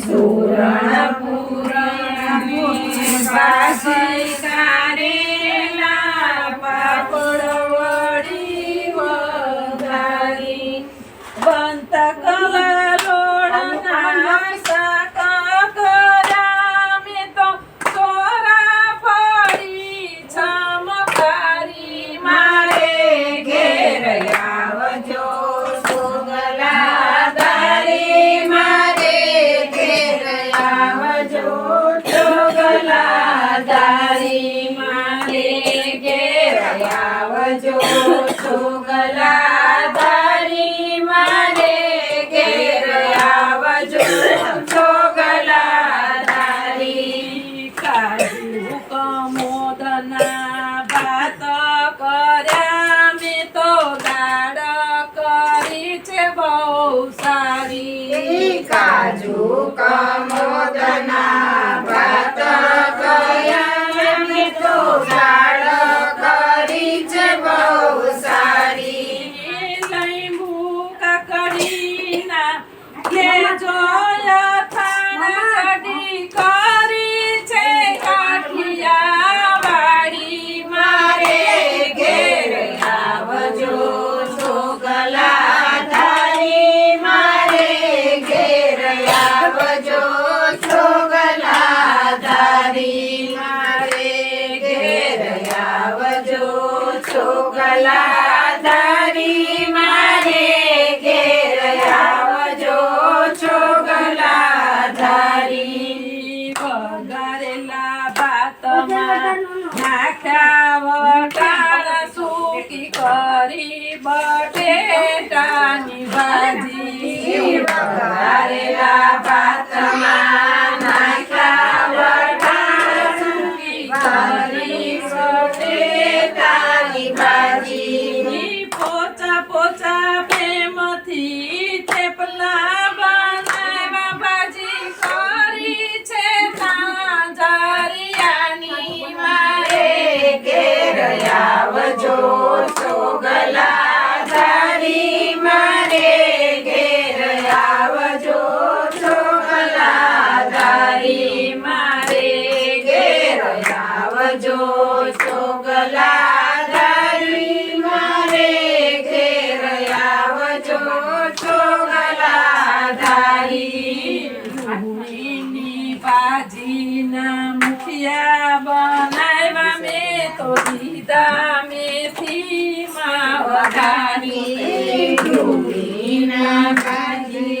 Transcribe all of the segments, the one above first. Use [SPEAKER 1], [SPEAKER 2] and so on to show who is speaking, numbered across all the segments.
[SPEAKER 1] સુરણ પૂરણ
[SPEAKER 2] વટાણા સૂકી કરી બટેટાની ભાજી
[SPEAKER 1] વઘારેલા પાત્રમાં. જો ચોગલા ધરી મારે ઘેર આવજો ચોગલા ધારી
[SPEAKER 2] અહીની પાજીના મુખિયા તો દીધા
[SPEAKER 1] મેથી માં વઘારી
[SPEAKER 2] પાજીના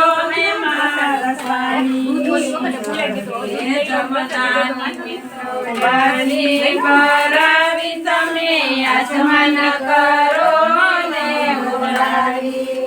[SPEAKER 2] ને મારા સ્વામી હે જમનાની વાણી કરાવી તમે આચમન કરો ને ઉડાવી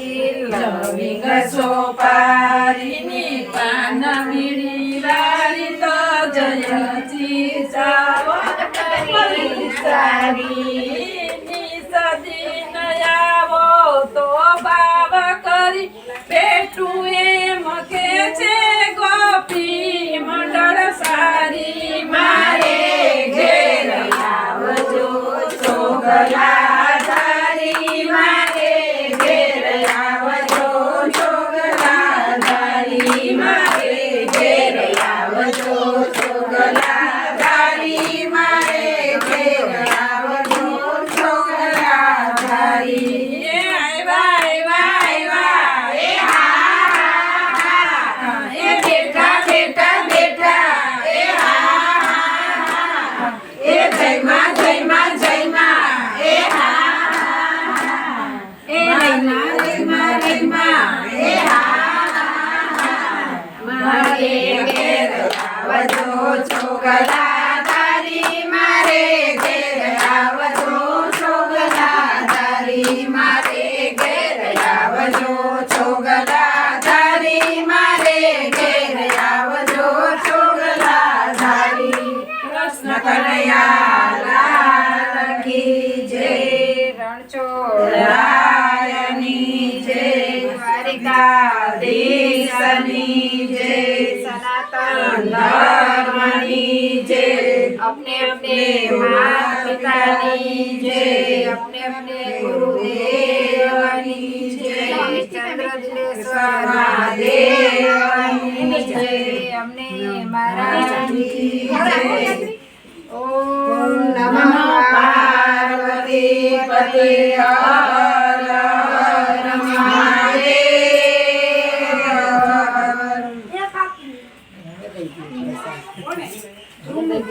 [SPEAKER 2] લવિંગ સોપારીની પાન મીડી વાડી તો જયેલ ચીચાવંતરી સારી
[SPEAKER 1] છોકરા તારી મારે ઘેર આવજો છોકરા મારે ઘેર આવજો છોકરા મારે ઘેર આવજો છોકરા તારી जय अपने अपने माता पिता जय अपने अपने गुरुदेव जय चंद्रदेश्वर महादेव जय हमने महाराज की जय